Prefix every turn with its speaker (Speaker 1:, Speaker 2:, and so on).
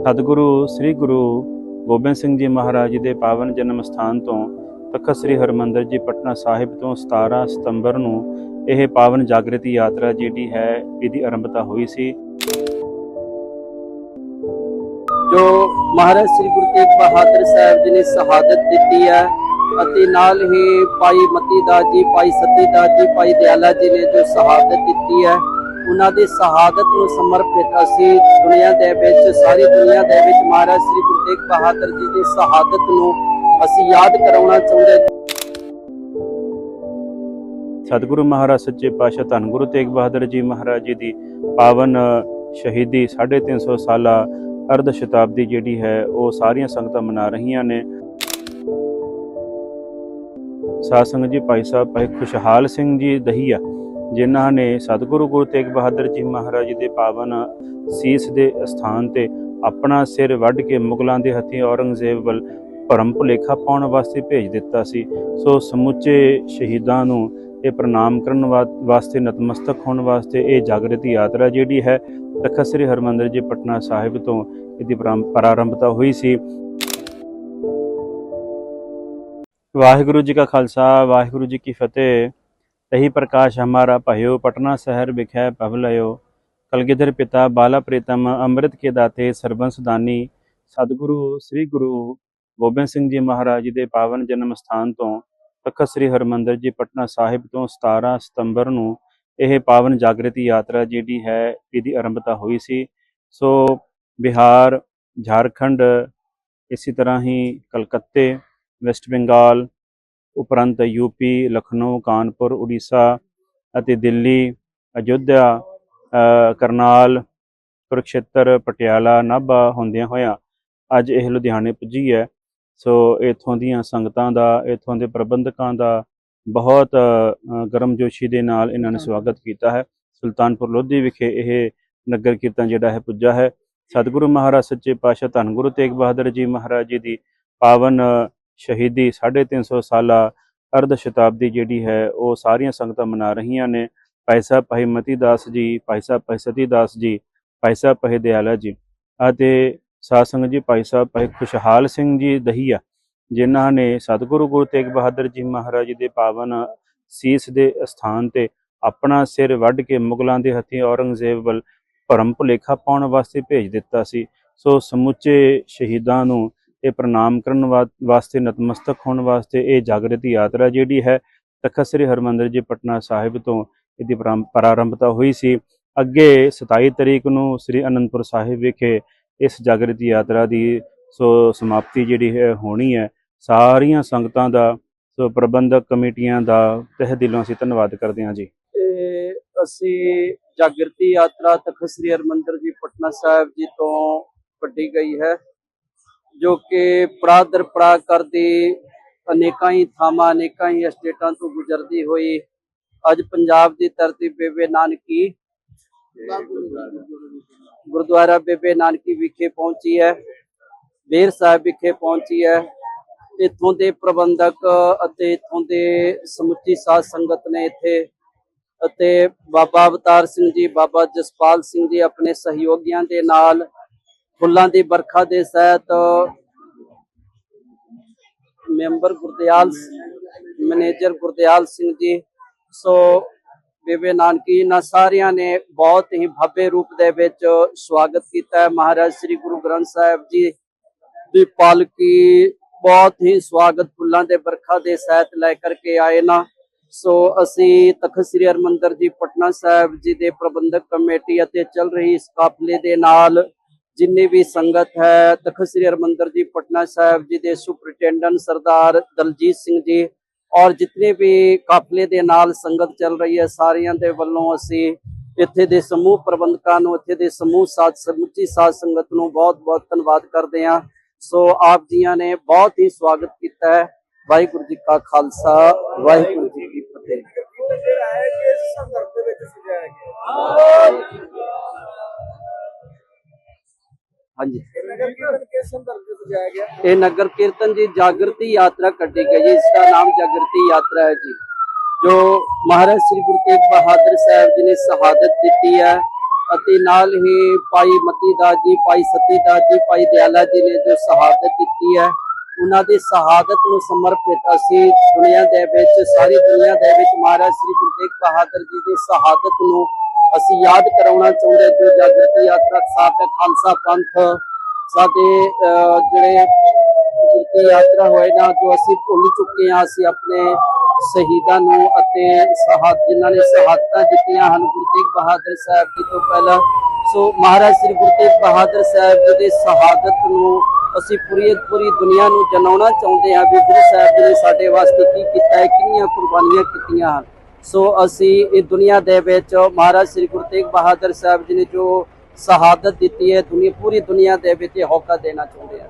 Speaker 1: ਸਤਿਗੁਰੂ, ਸ੍ਰੀ ਗੁਰੂ ਗੋਬਿੰਦ ਸਿੰਘ ਜੀ ਮਹਾਰਾਜ ਜੀ ਦੇ ਪਾਵਨ ਜਨਮ ਸਥਾਨ ਤੋਂ ਤਖਤ ਸ੍ਰੀ ਹਰਮੰਦਰ ਜੀ ਪਟਨਾ ਸਾਹਿਬ ਤੋਂ 17 ਸਤੰਬਰ ਨੂੰ ਇਹ ਪਾਵਨ ਜਾਗਰਤੀ ਯਾਤਰਾ ਜਿਹੜੀ ਹੈ, ਇਹਦੀ ਆਰੰਭਤਾ ਹੋਈ ਸੀ।
Speaker 2: ਜੋ ਮਹਾਰਾਜ ਸ੍ਰੀ ਗੁਰੂ ਤੇਗ ਬਹਾਦਰ ਸਾਹਿਬ ਜੀ ਨੇ ਸ਼ਹਾਦਤ ਦਿੱਤੀ ਹੈ ਅਤੇ ਨਾਲ ਹੀ ਭਾਈ ਮਤੀ ਦਾਸ ਜੀ, ਭਾਈ ਸਤੀ ਦਾਸ ਜੀ, ਭਾਈ ਦਿਆਲਾ ਜੀ ਨੇ ਜੋ ਸ਼ਹਾਦਤ ਦਿੱਤੀ ਹੈ ਉਹਨਾਂ ਦੀ ਸ਼ਹਾਦਤ ਨੂੰ ਸਮਰਪਿਤ ਅਸੀਂ ਦੁਨੀਆ ਦੇ ਵਿੱਚ, ਸਾਰੀ ਦੁਨੀਆ ਦੇ ਵਿੱਚ ਮਹਾਰਾਜ ਸ੍ਰੀ ਗੁਰੂ ਤੇਗ ਬਹਾਦਰ ਜੀ ਦੀ ਸ਼ਹਾਦਤ ਨੂੰ ਅਸੀਂ ਯਾਦ ਕਰਾਉਣਾ ਚਾਹੁੰਦੇ
Speaker 1: ਸਤਿਗੁਰੂ ਮਹਾਰਾਜ, ਸੱਚੇ ਪਾਤਸ਼ਾਹ, ਧੰਨ ਗੁਰੂ ਤੇਗ ਬਹਾਦਰ ਜੀ ਮਹਾਰਾਜ ਜੀ ਦੀ ਪਾਵਨ ਸ਼ਹੀਦੀ 350 ਸਾਲਾ ਅਰਧ ਸ਼ਤਾਬਦੀ ਜਿਹੜੀ ਹੈ, ਉਹ ਸਾਰੀਆਂ ਸੰਗਤਾਂ ਮਨਾ ਰਹੀਆਂ ਨੇ। ਸਾਧ ਸੰਗਤ ਜੀ, ਭਾਈ ਸਾਹਿਬ, ਭਾਈ ਖੁਸ਼ਹਾਲ ਸਿੰਘ ਜੀ ਦਹੀਆ ਜਿਨ੍ਹਾਂ ਨੇ ਸਤਿਗੁਰੂ ਗੁਰੂ ਤੇਗ ਬਹਾਦਰ ਜੀ ਮਹਾਰਾਜ ਜੀ ਦੇ ਪਾਵਨ ਸੀਸ ਦੇ ਸਥਾਨ ਤੇ ਆਪਣਾ ਸਿਰ ਵੱਢ ਕੇ ਮੁਗਲਾਂ ਦੇ ਹੱਥੀਂ ਔਰੰਗਜ਼ੇਬ ਵੱਲ ਭਰਮ ਭੁਲੇਖਾ ਪਾਉਣ ਵਾਸਤੇ ਭੇਜ ਦਿੱਤਾ ਸੀ। ਸੋ ਸਮੁੱਚੇ ਸ਼ਹੀਦਾਂ ਨੂੰ ਇਹ ਪ੍ਰਣਾਮ ਕਰਨ ਵਾ- ਵਾਸਤੇ ਨਤਮਸਤਕ ਹੋਣ ਵਾਸਤੇ ਇਹ ਜਾਗਰਤੀ ਯਾਤਰਾ ਜਿਹੜੀ ਹੈ, ਤਖਤ ਸ੍ਰੀ ਹਰਮੰਦਰ ਜੀ ਪਟਨਾ ਸਾਹਿਬ ਤੋਂ ਇਹਦੀ ਪ੍ਰਾਰੰਭ- ਪ੍ਰਾਰੰਭਤਾ ਹੋਈ ਸੀ। ਵਾਹਿਗੁਰੂ ਜੀ ਕਾ ਖਾਲਸਾ, ਵਾਹਿਗੁਰੂ ਜੀ ਕੀ ਫਤਿਹ। ਤਹੀ ਪ੍ਰਕਾਸ਼ ਹਮਾਰਾ ਭਇਓ, ਪਟਨਾ ਸ਼ਹਿਰ ਵਿਖੇ ਪਵਲਇਓ ਕਲਗੀਧਰ ਪਿਤਾ ਬਾਲਾ ਪ੍ਰੀਤਮ ਅੰਮ੍ਰਿਤ ਕੇ ਦਾਤੇ ਸਰਬੰਸ ਦਾਨੀ। ਸਤਿਗੁਰੂ, ਸ੍ਰੀ ਗੁਰੂ ਗੋਬਿੰਦ ਸਿੰਘ ਜੀ ਮਹਾਰਾਜ ਜੀ ਦੇ ਪਾਵਨ ਜਨਮ ਸਥਾਨ ਤੋਂ ਤਖਤ ਸ੍ਰੀ ਹਰਮੰਦਰ ਜੀ ਪਟਨਾ ਸਾਹਿਬ ਤੋਂ 17 ਸਤੰਬਰ ਨੂੰ ਇਹ ਪਾਵਨ ਜਾਗਰਤੀ ਯਾਤਰਾ ਜਿਹੜੀ ਹੈ ਇਹਦੀ ਆਰੰਭਤਾ ਹੋਈ ਸੀ। ਸੋ ਬਿਹਾਰ, ਝਾਰਖੰਡ, ਇਸੇ ਤਰ੍ਹਾਂ ਹੀ ਕਲਕੱਤੇ, ਵੈਸਟ ਬੰਗਾਲ ਉਪਰੰਤ ਯੂਪੀ ਲਖਨਊ ਕਾਨਪੁਰ ਉੜੀਸਾ ਅਤੇ ਦਿੱਲੀ ਅਯੁੱਧਿਆ ਕਰਨਾਲ ਕੁਰਕਸ਼ੇਤਰ ਪਟਿਆਲਾ ਨਾਭਾ ਹੁੰਦਿਆਂ ਹੋਇਆਂ ਅੱਜ ਇਹ ਲੁਧਿਆਣੇ ਪੁੱਜੀ ਹੈ। ਸੋ ਇਥੋਂ ਦੀਆਂ ਸੰਗਤਾਂ ਦਾ ਇਥੋਂ ਦੇ ਪ੍ਰਬੰਧਕਾਂ ਦਾ ਬਹੁਤ ਅ, ਗਰਮਜੋਸ਼ੀ ਦੇ ਨਾਲ ਇਹਨਾਂ ਨੇ ਸਵਾਗਤ ਕੀਤਾ ਹੈ। ਸੁਲਤਾਨਪੁਰ ਲੋਧੀ ਵਿਖੇ ਇਹ ਨਗਰ ਕੀਰਤਨ ਜਿਹੜਾ ਹੈ ਪੁੱਜਾ ਹੈ। ਸਤਿਗੁਰੂ ਮਹਾਰਾਜ ਸੱਚੇ ਪਾਤਸ਼ਾਹ ਧੰਨ ਗੁਰੂ ਤੇਗ ਬਹਾਦਰ ਜੀ ਮਹਾਰਾਜ ਜੀ ਦੀ ਪਾਵਨ ਸ਼ਹੀਦੀ 350 ਸਾਲਾ ਅਰਧ ਸ਼ਤਾਬਦੀ ਜਿਹੜੀ ਹੈ, ਉਹ ਸਾਰੀਆਂ ਸੰਗਤਾਂ ਮਨਾ ਰਹੀਆਂ ਨੇ। ਭਾਈ ਸਾਹਿਬ, ਭਾਈ ਮਤੀ ਦਾਸ ਜੀ, ਭਾਈ ਸਾਹਿਬ, ਭਾਈ ਸਤੀ ਦਾਸ ਜੀ, ਭਾਈ ਸਾਹਿਬ, ਭਾਈ ਦਿਆਲਾ ਜੀ ਅਤੇ ਸਾਧ ਸੰਗਤ ਜੀ, ਭਾਈ ਸਾਹਿਬ, ਭਾਈ ਖੁਸ਼ਹਾਲ ਸਿੰਘ ਜੀ ਦਹੀਆ, ਜਿਨ੍ਹਾਂ ਨੇ ਸਤਿਗੁਰੂ ਗੁਰੂ ਤੇਗ ਬਹਾਦਰ ਜੀ ਮਹਾਰਾਜ ਜੀ ਦੇ ਪਾਵਨ ਸੀਸ ਦੇ ਸਥਾਨ ਤੇ ਆਪਣਾ ਸਿਰ ਵੱਢ ਕੇ ਮੁਗਲਾਂ ਦੇ ਹੱਥੀਂ ਔਰੰਗਜ਼ੇਬ ਵੱਲ ਭਰਮ ਭੁਲੇਖਾ ਪਾਉਣ ਵਾਸਤੇ ਭੇਜ ਦਿੱਤਾ ਸੀ। ਸੋ ਸਮੁੱਚੇ ਸ਼ਹੀਦਾਂ ਨੂੰ ਇਹ ਪ੍ਰਣਾਮ ਕਰਨ ਵਾ- ਵਾਸਤੇ, ਨਤਮਸਤਕ ਹੋਣ ਵਾਸਤੇ ਇਹ ਜਾਗਰਤੀ ਯਾਤਰਾ ਜਿਹੜੀ ਹੈ ਤਖਤ ਸ੍ਰੀ ਹਰਮੰਦਰ ਜੀ ਪਟਨਾ ਸਾਹਿਬ ਤੋਂ ਇਹਦੀ ਪ੍ਰਾਰੰਭ- ਪ੍ਰਾਰੰਭਤਾ ਹੋਈ ਸੀ। ਅੱਗੇ 27 ਤਰੀਕ ਨੂੰ ਸ੍ਰੀ ਅਨੰਦਪੁਰ ਸਾਹਿਬ ਵਿਖੇ ਇਸ ਜਾਗਰਤੀ ਯਾਤਰਾ ਦੀ ਸੋ, ਸਮਾਪਤੀ ਜਿਹੜੀ ਹੈ ਹੋਣੀ ਹੈ। ਸਾਰੀਆਂ ਸੰਗਤਾਂ ਦਾ ਸੋ, ਪ੍ਰਬੰਧਕ ਕਮੇਟੀਆਂ ਦਾ ਤਹਿ ਦਿਲੋਂ ਅਸੀਂ ਧੰਨਵਾਦ ਕਰਦੇ ਹਾਂ ਜੀ।
Speaker 2: ਤੇ ਅਸੀਂ ਜਾਗਰਤੀ ਯਾਤਰਾ ਤਖਤ ਸ੍ਰੀ ਹਰਮੰਦਰ ਜੀ ਪਟਨਾ ਸਾਹਿਬ ਜੀ ਤੋਂ ਕੱਢੀ ਗਈ ਹੈ। ਜੋ ਕਿ ਪੜਾਅ ਦਰ ਕਰਦੀ ਅਨੇਕਾਂ ਹੀ ਥਾਵਾਂ, ਅਨੇਕਾਂ ਹੀ ਸਟੇਟਾਂ ਤੋਂ ਗੁਜ਼ਰਦੀ ਹੋਈ, ਅੱਜ ਪੰਜਾਬ ਦੀ ਧਰਤੀ ਬੇਬੇ ਨਾਨਕੀ ਗੁਰਦੁਆਰਾ ਬੇਬੇ ਨਾਨਕੀ ਵਿਖੇ ਪਹੁੰਚੀ ਹੈ, ਬੇਰ ਸਾਹਿਬ ਵਿਖੇ ਪਹੁੰਚੀ ਹੈ। ਇੱਥੋਂ ਦੇ ਪ੍ਰਬੰਧਕ ਅਤੇ ਇੱਥੋਂ ਦੇ ਸਮੁੱਚੀ ਸਾਧ ਸੰਗਤ ਨੇ ਇੱਥੇ ਅਤੇ ਬਾਬਾ ਅਵਤਾਰ ਸਿੰਘ ਜੀ, ਬਾਬਾ ਜਸਪਾਲ ਸਿੰਘ ਜੀ ਆਪਣੇ ਸਹਿਯੋਗੀਆਂ ਦੇ ਨਾਲ ਫੁੱਲਾਂ ਦੀ ਵਰਖਾ ਦੇ ਸਹਿਤ ਮੈਂਬਰ ਗੁਰਦਿਆਲ ਮੈਨੇਜਰ ਗੁਰਦਿਆਲ ਸਿੰਘ ਜੀ, ਸੋ ਬੇਬੇ ਨਾਨਕੀ, ਇਹਨਾਂ ਸਾਰਿਆਂ ਨੇ ਬਹੁਤ ਹੀ ਭव्य ਰੂਪ ਦੇ ਵਿੱਚ ਸਵਾਗਤ ਕੀਤਾ ਹੈ। ਮਹਾਰਾਜ ਸ੍ਰੀ ਗੁਰੂ ਗ੍ਰੰਥ ਸਾਹਿਬ ਜੀ ਦੀ ਪਾਲਕੀ ਬਹੁਤ ਹੀ ਸਵਾਗਤ ਫੁੱਲਾਂ ਦੇ ਵਰਖਾ ਦੇ ਸਹਿਤ ਲੈ ਕਰਕੇ ਆਏ ਨਾ। ਸੋ ਅਸੀਂ ਤਖਤ ਸ੍ਰੀ ਹਰਮੰਦਰ ਜੀ, ਪਟਨਾ ਸਾਹਿਬ ਜੀ ਦੇ ਪ੍ਰਬੰਧਕ ਕਮੇਟੀ ਅਤੇ ਚੱਲ ਰਹੀ ਇਸ ਕਾਫਲੇ ਦੇ ਨਾਲ ਜਿੰਨੀ ਵੀ ਸੰਗਤ ਹੈ, ਤਖਤ ਸ੍ਰੀ ਹਰਮੰਦਰ ਜੀ, ਪਟਨਾ ਸਾਹਿਬ ਜੀ ਦੇ ਸੁਪਰਿੰਟੈਂਡੈਂਟ ਸਰਦਾਰ ਦਲਜੀਤ ਸਿੰਘ ਜੀ ਔਰ ਜਿਤਨੇ ਵੀ ਕਾਫਲੇ ਦੇ ਨਾਲ ਸੰਗਤ ਚੱਲ ਰਹੀ ਹੈ, ਸਾਰਿਆਂ ਦੇ ਵੱਲੋਂ ਅਸੀਂ ਇੱਥੇ ਦੇ ਸਮੂਹ ਪ੍ਰਬੰਧਕਾਂ ਨੂੰ, ਇੱਥੇ ਦੇ ਸਮੂਹ ਸਾਧ ਸਮੁੱਚੀ ਸਾਧ ਸੰਗਤ ਨੂੰ ਬਹੁਤ-ਬਹੁਤ ਧੰਨਵਾਦ ਕਰਦੇ ਹਾਂ। ਸੋ ਆਪ ਜੀਆਂ ਨੇ ਬਹੁਤ ਹੀ ਸਵਾਗਤ ਕੀਤਾ ਹੈ। ਵਾਹਿਗੁਰੂ ਜੀ ਕਾ ਖਾਲਸਾ, ਵਾਹਿਗੁਰੂ ਜੀ ਕੀ ਫਤਿਹ। ਹਾਂਜੀ। ਇਹ ਨਗਰ ਕੀਰਤਨ ਜੀ ਜਾਗਰਤੀ ਯਾਤਰਾ ਕੱਢੀ ਗਈ ਹੈ ਇਸ ਦਾ ਨਾਮ ਜਾਗਰਤੀ ਯਾਤਰਾ ਹੈ ਜੀ। ਜੋ ਮਹਾਰਾਜ ਸ੍ਰੀ ਗੁਰੂ ਤੇਗ ਬਹਾਦਰ ਸਾਹਿਬ ਜੀ ਨੇ ਸ਼ਹਾਦਤ ਦਿੱਤੀ ਹੈ ਅਤੇ ਨਾਲ ਹੀ ਭਾਈ ਮਤੀ ਦਾਸ ਜੀ ਭਾਈ ਸਤੀ ਦਾਸ ਜੀ ਭਾਈ ਦਿਆਲਾ ਜੀ ਨੇ ਜੋ ਸ਼ਹਾਦਤ ਦਿੱਤੀ ਹੈ ਉਹਨਾਂ ਦੀ ਸ਼ਹਾਦਤ ਨੂੰ ਸਮਰਪਿਤ ਅਸੀਂ ਦੁਨੀਆ ਦੇ ਵਿੱਚ ਸਾਰੀ ਦੁਨੀਆ ਦੇ ਵਿੱਚ ਮਹਾਰਾਜ ਸ੍ਰੀ ਗੁਰੂ ਤੇਗ ਬਹਾਦਰ ਜੀ ਦੀ ਸ਼ਹਾਦਤ ਨੂੰ ਅਸੀਂ ਯਾਦ ਕਰਾਉਣਾ ਚਾਹੁੰਦੇ ਜੋ ਜਾਗਰਤੀ ਯਾਤਰਾ ਸਾਹਿਬ ਖਾਲਸਾ ਪੰਥ ਸਾਡੇ ਜਿਹੜੇ ਗੁਰਤੀ ਯਾਤਰਾ ਹੋਏ ਨਾ, ਜੋ ਅਸੀਂ ਭੁੱਲ ਚੁੱਕੇ ਹਾਂ, ਅਸੀਂ ਆਪਣੇ ਸ਼ਹੀਦਾਂ ਨੂੰ ਅਤੇ ਸ਼ਹਾਦ, ਜਿਨ੍ਹਾਂ ਨੇ ਸ਼ਹਾਦਤਾਂ ਦਿੱਤੀਆਂ ਹਨ, ਗੁਰੂ ਤੇਗ ਬਹਾਦਰ ਸਾਹਿਬ ਜੀ ਤੋਂ ਪਹਿਲਾਂ। ਸੋ ਮਹਾਰਾਜ ਸ੍ਰੀ ਗੁਰੂ ਤੇਗ ਬਹਾਦਰ ਸਾਹਿਬ ਜੀ ਦੀ ਸ਼ਹਾਦਤ ਨੂੰ ਅਸੀਂ ਪੂਰੀ ਪੂਰੀ ਦੁਨੀਆ ਨੂੰ ਜਨਾਉਣਾ ਚਾਹੁੰਦੇ ਹਾਂ ਵੀ ਗੁਰੂ ਸਾਹਿਬ ਜੀ ਨੇ ਸਾਡੇ ਵਾਸਤੇ ਕੀ ਕੀਤਾ ਹੈ, ਕਿੰਨੀਆਂ ਕੁਰਬਾਨੀਆਂ ਕੀਤੀਆਂ ਹਨ। ਸੋ ਅਸੀਂ ਇਹ ਦੁਨੀਆ ਦੇ ਵਿੱਚ ਮਹਾਰਾਜ ਸ੍ਰੀ ਗੁਰੂ ਤੇਗ ਬਹਾਦਰ ਸਾਹਿਬ ਜੀ ਨੇ ਜੋ ਸ਼ਹਾਦਤ ਦਿੱਤੀ ਹੈ, ਦੁਨੀਆ ਪੂਰੀ ਦੁਨੀਆ ਦੇ ਵਿੱਚ ਇਹ ਹੋਕਾ ਦੇਣਾ ਚਾਹੁੰਦੇ ਹਾਂ।